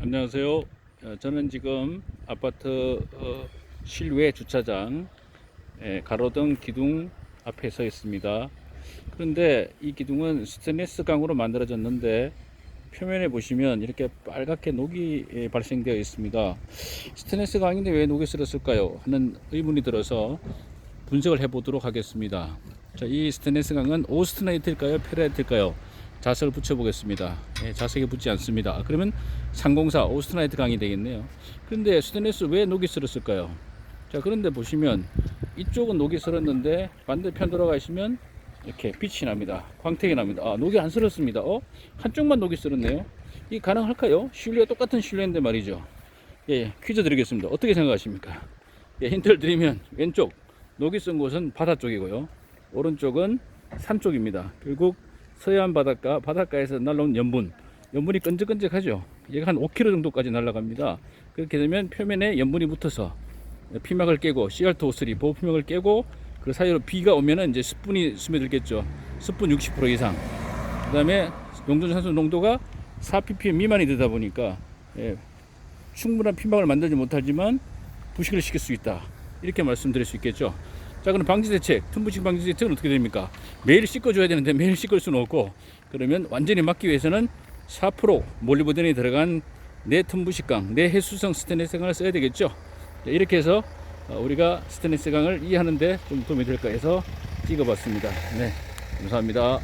안녕하세요. 어, 저는 지금 아파트 어, 실외 주차장 예, 가로등 기둥 앞에 서 있습니다. 그런데 이 기둥은 스테인리스 강으로 만들어졌는데 표면에 보시면 이렇게 빨갛게 녹이 예, 발생되어 있습니다. 스테인리스 강인데 왜 녹이 슬었을까요? 하는 의문이 들어서 분석을 해보도록 하겠습니다. 자, 이 스테인리스 강은 오스트나이트일까요? 페라이트일까요? 자석을 붙여 보겠습니다. 예, 자석이 붙지 않습니다. 아, 그러면 상공사 오스트나이트 강이 되겠네요. 그런데 스테인리스 왜 녹이 슬었을까요? 자, 그런데 보시면 이쪽은 녹이 슬었는데 반대편 돌아가시면 이렇게 빛이 납니다. 광택이 납니다. 아, 녹이 안 슬었습니다. 어? 한쪽만 녹이 슬었네요. 이 가능할까요? 실루엣 똑같은 실루엣인데 말이죠. 예, 퀴즈 드리겠습니다. 어떻게 생각하십니까? 예, 힌트를 드리면 왼쪽 녹이 쓴 곳은 바다 쪽이고요. 오른쪽은 산 쪽입니다. 결국 서해안 바닷가, 바닷가에서 날라온 염분, 염분이 끈적끈적하죠. 얘가 한 5km 정도까지 날아갑니다. 그렇게 되면 표면에 염분이 붙어서 피막을 깨고 CR2O3 보호 피막을 깨고 그 사이로 비가 오면은 이제 습분이 스며들겠죠. 습분 60% 이상. 그 다음에 용존산소 농도가 4ppm 미만이 되다 보니까 예, 충분한 피막을 만들지 못하지만 부식을 시킬 수 있다. 이렇게 말씀드릴 수 있겠죠. 자, 그럼 방지 대책, 틈부식 방지 대책은 어떻게 됩니까? 매일 씻어줘야 되는데 매일 씻을 수는 없고, 그러면 완전히 막기 위해서는 4% 몰리브덴이 들어간 내 틈부식강, 내 해수성 스테인리스 강을 써야 되겠죠. 자, 이렇게 해서 어, 우리가 스테인리스 강을 이해하는데 좀 도움이 될까 해서 찍어봤습니다. 네, 감사합니다.